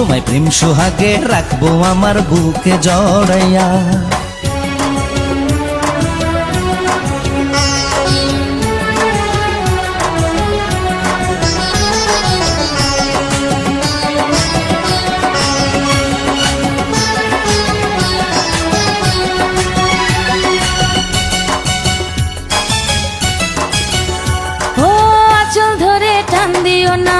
তোমায় প্রেম সোহাগে রাখব আমার বুকে জড়াইয়া। দিও না।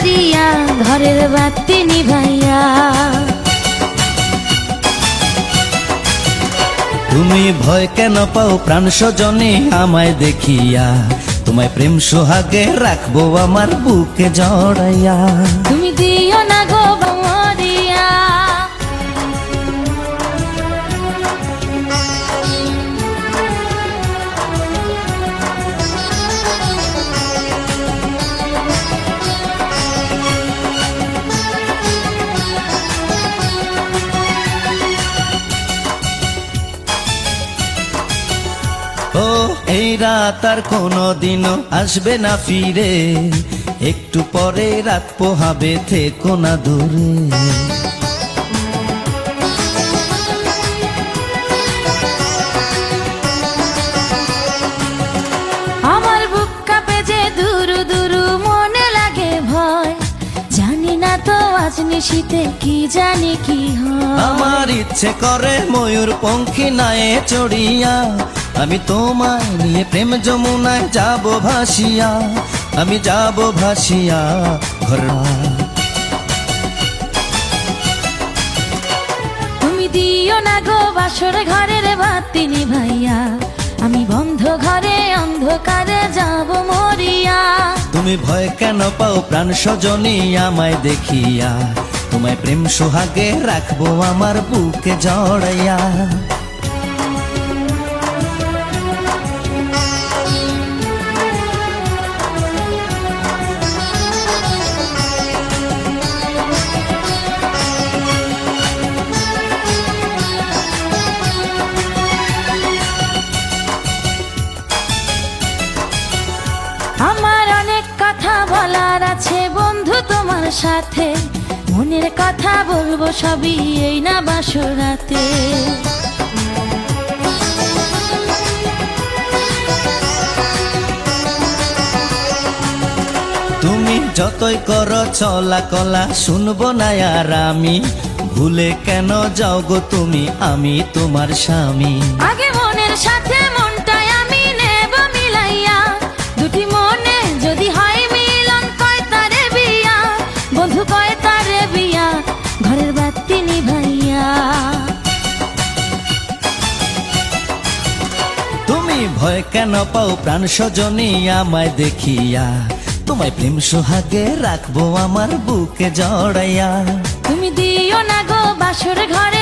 না কারিয়া ঘরের বাতি নিভাইয়া। তুমি ভয় কেন পাও প্রাণ সজনী আমায় দেখিয়া? তোমায় প্রেম সোহাগে রাখব আমার বুকে জড়াইয়া। তুমি দিও না গো মরিয়া এই রাত আর কোনো দিনও আসবে না ফিরে। একটু পরে রাত পোহাবে থেকো না দূরে। আমার বুক কাঁপে যে দুরু দুরু মনে লাগে ভয়। জানি না তো আজ নিশীতে কি জানি কি হয়। আমার ইচ্ছে করে ময়ূর পঙ্খী নায়ে চড়িয়া আমি তোমায় নিয়ে প্রেম যমুনায় যাব ভাসিয়া আমি যাব ভাসিয়া ঘর তুমি দিও না গো বাসর ঘরের বাতি ভাইয়া আমি বন্ধ ঘরে অন্ধকারে যাব মরিয়া। তুমি ভয় কেন পাও প্রাণ সজনী আমায় দেখিয়া তোমায় প্রেম সোহাগে রাখব আমার বুকে জড়াইয়া। সাথে। মনের কথা বলব সবই এই না বাসরাতে তুমি যতই করো চলা কলা শুনব না আর আমি। ভুলে কেন যাও গো তুমি আমি তোমার স্বামী। আগে মনের সাথে কেন পাও প্রাণ সজনী আমায় দেখিয়া? তোমায় প্রেম সোহাগে রাখব আমার বুকে জড়াইয়া। তুমি দিও না গো বাসুর ঘরে